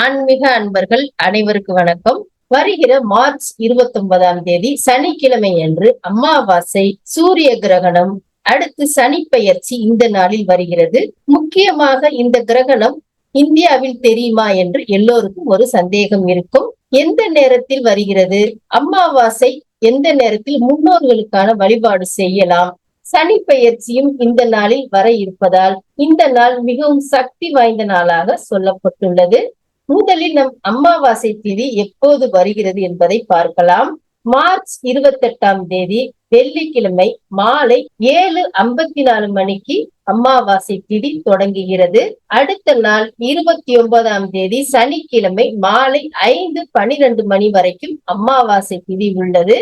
ஆன்மீக அன்பர்கள் அனைவருக்கு வணக்கம். வருகிற மார்ச் இருபத்தி ஒன்பதாம் தேதி சனிக்கிழமை அன்று அமாவாசை சூரிய கிரகணம் அடுத்து சனி பயிற்சி இந்த நாளில் வருகிறது. முக்கியமாக இந்த கிரகணம் இந்தியாவில் தெரியுமா என்று எல்லோருக்கும் ஒரு சந்தேகம் இருக்கும். எந்த நேரத்தில் வருகிறது? அமாவாசை எந்த நேரத்தில் முன்னோர்களுக்கான வழிபாடு செய்யலாம்? சனி பெயர்ச்சியும் இந்த நாளில் வர இருப்பதால் இந்த நாள் மிகவும் சக்தி வாய்ந்த நாளாக சொல்லப்பட்டுள்ளது. முதலில் நம் அம்மாவாசை திதி எப்போது வருகிறது என்பதை பார்க்கலாம். மார்ச் இருபத்தி எட்டாம் தேதி வெள்ளிக்கிழமை மாலை ஏழு ஐம்பத்தி நாலு மணிக்கு அம்மாவாசை திதி தொடங்குகிறது. அடுத்த நாள் இருபத்தி ஒன்பதாம் தேதி சனிக்கிழமை மாலை ஐந்து பனிரெண்டு மணி வரைக்கும் அம்மாவாசை திதி உள்ளது.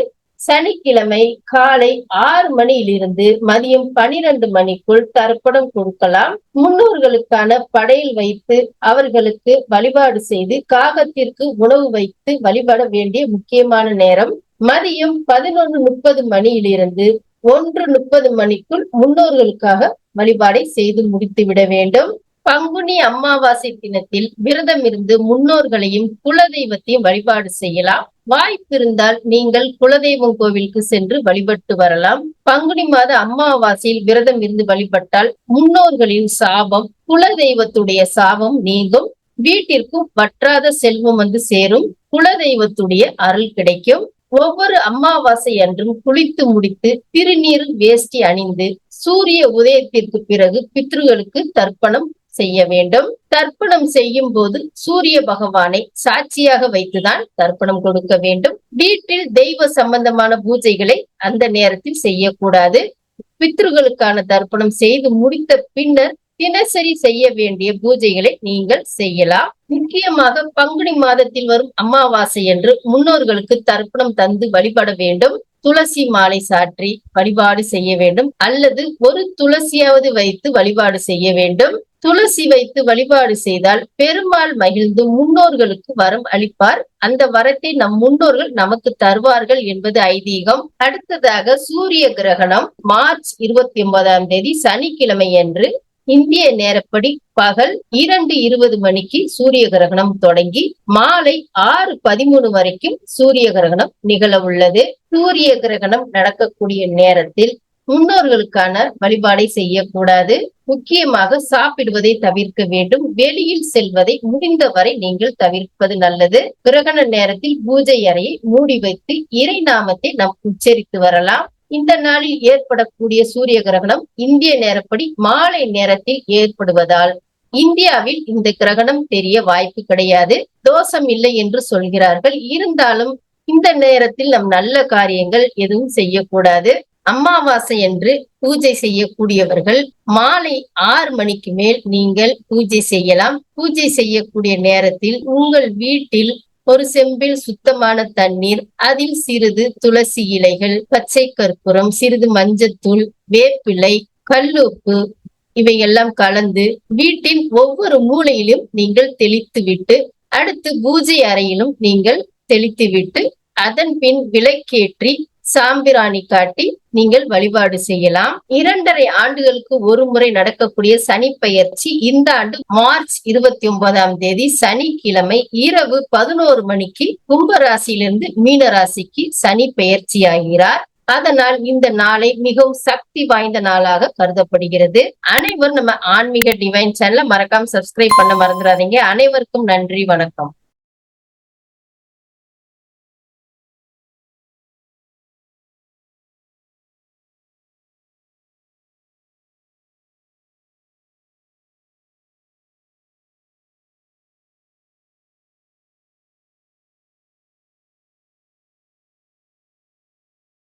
சனிக்கிழமை காலை ஆறு மணியிலிருந்து மதியம் பனிரெண்டு மணிக்குள் தர்ப்பணம் கொடுக்கலாம். முன்னோர்களுக்கான படையல் வைத்து அவர்களுக்கு வழிபாடு செய்து காகத்திற்கு உணவு வைத்து வழிபட வேண்டிய முக்கியமான நேரம். மதியம் பதினொன்று முப்பது மணியிலிருந்து ஒன்று முப்பது மணிக்குள் முன்னோர்களுக்காக வழிபாடை செய்து முடித்து விட வேண்டும். பங்குனி அமாவாசை தினத்தில் விரதம் இருந்து முன்னோர்களையும் குலதெய்வத்தையும் வழிபாடு செய்யலாம். வாய்ப்பு இருந்தால் நீங்கள் குலதெய்வம் கோவிலுக்கு சென்று வழிபட்டு வரலாம். பங்குனி மாத அமாவாசையில் விரதம் இருந்து வழிபட்டால் முன்னோர்களின் சாபம் குலதெய்வத்துடைய சாபம் நீங்கும். வீட்டிற்கும் வற்றாத செல்வம் வந்து சேரும். குலதெய்வத்துடைய அருள் கிடைக்கும். ஒவ்வொரு அமாவாசை அன்றும் குளித்து முடித்து திருநீரில் வேஷ்டி அணிந்து சூரிய உதயத்திற்கு பிறகு பித்ருகளுக்கு தர்ப்பணம் செய்ய வேண்டும். தர்ப்பணம் செய்யும் போது சூரிய பகவானை சாட்சியாக வைத்துதான் தர்ப்பணம் கொடுக்க வேண்டும். வீட்டில் தெய்வ சம்பந்தமான பூஜைகளை அந்த நேரத்தில் செய்யக்கூடாது. பித்ருகளுக்கான தர்ப்பணம் செய்து முடித்த பின்னர் தினசரி செய்ய வேண்டிய பூஜைகளை நீங்கள் செய்யலாம். முக்கியமாக பங்குனி மாதத்தில் வரும் அமாவாசை என்று முன்னோர்களுக்கு தர்ப்பணம் தந்து வழிபட வேண்டும். துளசி மாலை சாற்றி வழிபாடு செய்ய வேண்டும். அல்லது ஒரு துளசியாவது வைத்து வழிபாடு செய்ய வேண்டும். துளசி வைத்து வழிபாடு செய்தால் பெருமாள் மகிழ்ந்து முன்னோர்களுக்கு வரம் அளிப்பார். அந்த வரத்தை நம் முன்னோர்கள் நமக்கு தருவார்கள் என்பது ஐதீகம். அடுத்ததாக சூரிய கிரகணம் மார்ச் இருபத்தி ஒன்பதாம் தேதி சனிக்கிழமை அன்று இந்திய நேரப்படி பகல் இரண்டு இருபது மணிக்கு சூரிய கிரகணம் தொடங்கி மாலை ஆறு பதிமூணு வரைக்கும் சூரிய கிரகணம் நிகழ உள்ளது. சூரிய கிரகணம் நடக்கக்கூடிய நேரத்தில் முன்னோர்களுக்கான வழிபாடை செய்யக்கூடாது. முக்கியமாக சாப்பிடுவதை தவிர்க்க வேண்டும். வெளியில் செல்வதை முடிந்தவரை நீங்கள் தவிர்ப்பது நல்லது. கிரகண நேரத்தில் பூஜை அறையை மூடி வைத்து இறை நாமத்தை நாம் உச்சரித்து வரலாம். இந்த நாளில் ஏற்படக்கூடிய சூரிய கிரகணம் இந்திய நேரப்படி மாலை நேரத்தில் ஏற்படுவதால் இந்தியாவில் இந்த கிரகணம் தெரிய வாய்ப்பு கிடையாது. தோஷம் இல்லை என்று சொல்கிறார்கள். இருந்தாலும் இந்த நேரத்தில் நம் நல்ல காரியங்கள் எதுவும் செய்யக்கூடாது. அமாவாசை என்று பூஜை செய்யக்கூடியவர்கள் மாலை ஆறு மணிக்கு மேல் நீங்கள் பூஜை செய்யலாம். பூஜை செய்யக்கூடிய நேரத்தில் உங்கள் வீட்டில் ஒரு செம்பில் சுத்தமான தண்ணீர் அதில் சிறிது துளசி இலைகள் பச்சை கற்பூரம் சிறிது மஞ்சத்தூள் வேப்பிலை கல்லுப்பு இவையெல்லாம் கலந்து வீட்டின் ஒவ்வொரு மூலையிலும் நீங்கள் தெளித்து விட்டு அடுத்து பூஜை அறையிலும் நீங்கள் தெளித்து விட்டு அதன் பின் விளக்கேற்றி சாம்பிராணி காட்டி நீங்கள் வழிபாடு செய்யலாம். இரண்டரை ஆண்டுகளுக்கு ஒரு முறை நடக்கக்கூடிய சனி பயிற்சி இந்த ஆண்டு மார்ச் இருபத்தி ஒன்பதாம் தேதி சனிக்கிழமை இரவு பதினோரு மணிக்கு கும்பராசியிலிருந்து மீன ராசிக்கு சனி பெயர்ச்சி ஆகிறார் அதனால் இந்த நாளை மிகவும் சக்தி வாய்ந்த நாளாக கருதப்படுகிறது. அனைவரும் நம்ம ஆன்மீக டிவைன் சேனல மறக்காம சப்ஸ்கிரைப் பண்ண மறந்துடாதீங்க. அனைவருக்கும் நன்றி வணக்கம்.